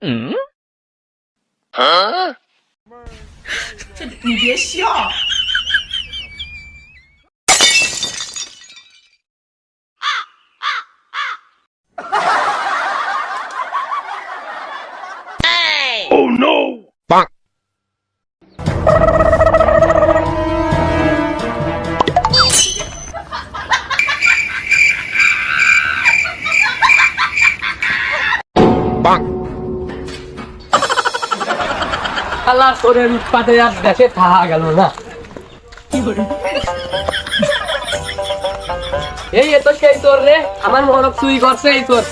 嗯？啊？这你别笑。Oh no! আল্লাহ তোরের উৎপাতে আর দেশে থাকা গেল না। এই এত সেই তোর রে আমার মহরক চুরি করছে এই তোর।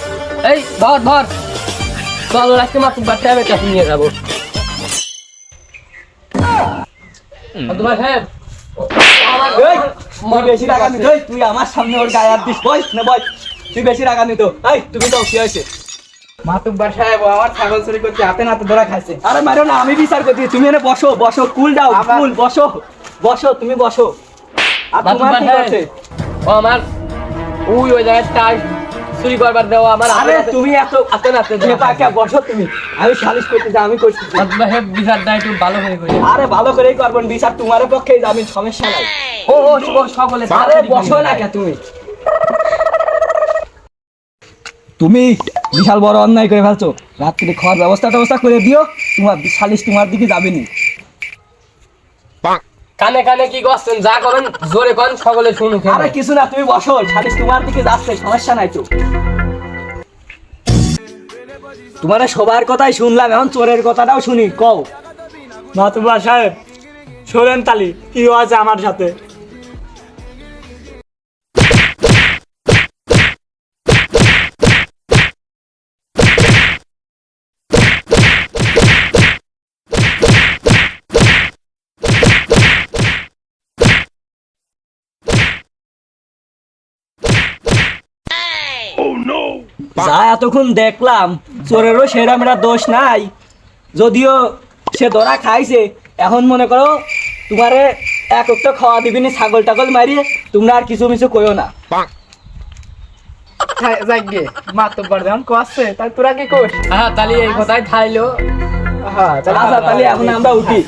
এই ধর ধর। চল আজকে মাত্র বাচ্চা কাছে নিয়ে যাব। তোমার হ্যাঁ? তুই বেশি রাগানি তো তুই আমার সামনে ওর গায়ে হাত দিস বই না বই তুই বেশি রাগানি তো এই তুমি তো কি হয়েছে। মাতুব্বার সাহেব আমার ছাগল চুরি হাতে নাতে ধরা খাইছে। আরে মারো না আমি বিচার করছি তুমি এনে বসো বসো কুল দাও কুল বসো বসো তুমি বসো। আর তোমার কি করছে? ও আমার ওই ওই জায়গায় টাই চুরি করবার দেওয়া আমার হাতে আরে তুমি এত হাতে নাতে খেপা কে বসো তুমি। আমি সালিশ করতে আমি করছি। মাতুব্বার সাহেব বিচারটা একটু ভালো করে করি আরে ভালো করেই করবেন বিচার তোমার পক্ষেই যাবেন সমস্যা নাই। ও ও, সকলে আরে বসো না কে তুমি? তুমি বিশাল বড় অন্যায় করে ফেলছো। রাত্রি খাওয়ার ব্যবস্থা ব্যবস্থা করে দিও তোমার সালিশ তোমার দিকে যাবে নি। কানে কানে কি করছেন? যা করেন জোরে করেন সকলে শুনুক আরে কিছু না তুমি বসো সালিশ তোমার দিকে যাচ্ছে সমস্যা নাই তো। তোমার সবার কথাই শুনলাম এখন চোরের কথাটাও শুনি কও। মাতুবা সাহেব শোনেন তালি কি আছে আমার সাথে? যা এতক্ষণ দেখলাম চোরেরও সেরম একটা দোষ নাই। যদিও সে ধরা খাইছে এখন মনে করো তোমারে এক একটা খাওয়া দিবিনি ছাগল টাগল মারিয়ে তোমরা আর কিছু মিছু কইও না। যাইগে মাতুব্বার যখন কোয়াচ্ছে তাই তোরা কি কোস হ্যাঁ তাহলে এই কথাই থাইলো হ্যাঁ আচ্ছা তাহলে এখন আমরা উঠি।